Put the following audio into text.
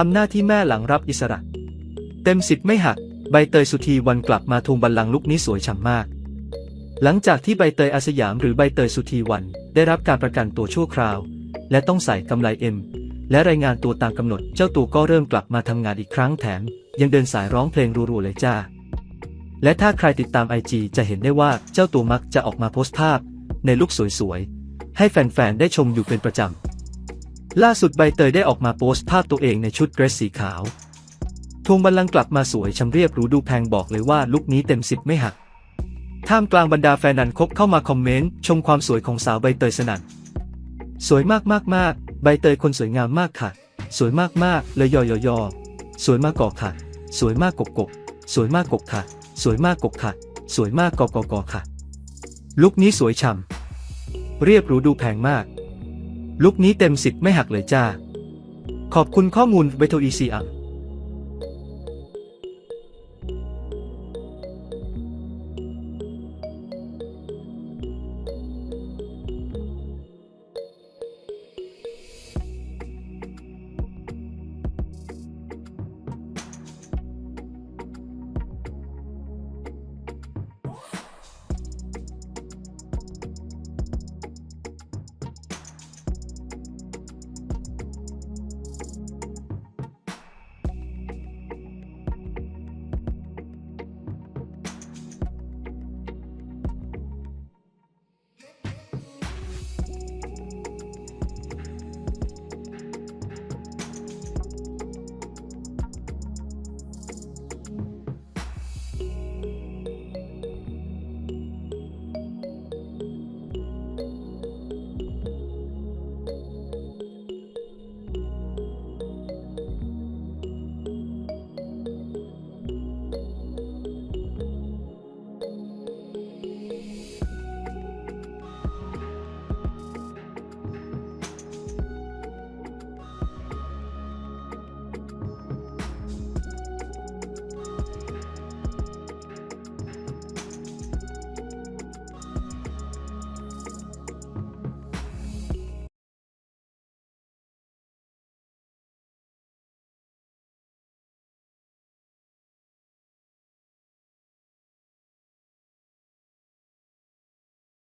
ทำหน้าที่แม่หลังรับอิสระ เต็มสิบไม่หัก ใบเตยสุธีวันกลับมาทวงบัลลังก์ลุกนี้สวยฉ่ำมาก หลังจากที่ใบเตยอาสยามหรือใบเตยสุธีวัน ได้รับการประกันตัวชั่วคราว และต้องใส่กำไรเอ็ม และรายงานตัวตามกำหนด เจ้าตัวก็เริ่มกลับมาทำงานอีกครั้งแถม ยังเดินสายร้องเพลงรัวๆเลยจ้า และถ้าใครติดตามไอจจะเห็นได้ว่าเจ้าตัวมักจะออกมาโพสต์ภาพ ในลุคสวยๆให้แฟนๆได้ชมอยู่เป็นประจำ ล่าสุดใบเตยได้ออกมาโพสต์ภาพตัวเองในชุดเดรสสีขาวทวงบัลลังก์กลับมาสวยชำเรียบหรูดูแพงบอกเลยว่าลุคนี้เต็มสิบไม่หัก ท่ามกลางบรรดาแฟนนันคบเข้ามาคอมเมนต์ ชมความสวยของสาวใบเตยสนั่น สวยมากมากมากใบเตยคนสวยงามมากค่ะ สวยมากมากเลยยอยอยอสวยมากกอกค่ะ สวยมากกกกกสวยมากกกค่ะ สวยมากกกค่ะ สวยมากกกกค่ะ ลุคนี้สวยฉ่ำเรียบหรูดูแพงมาก ลุกนี้เต็มสิบไม่หักเลยจ้า ขอบคุณข้อมูลเบโทอีซีอัพ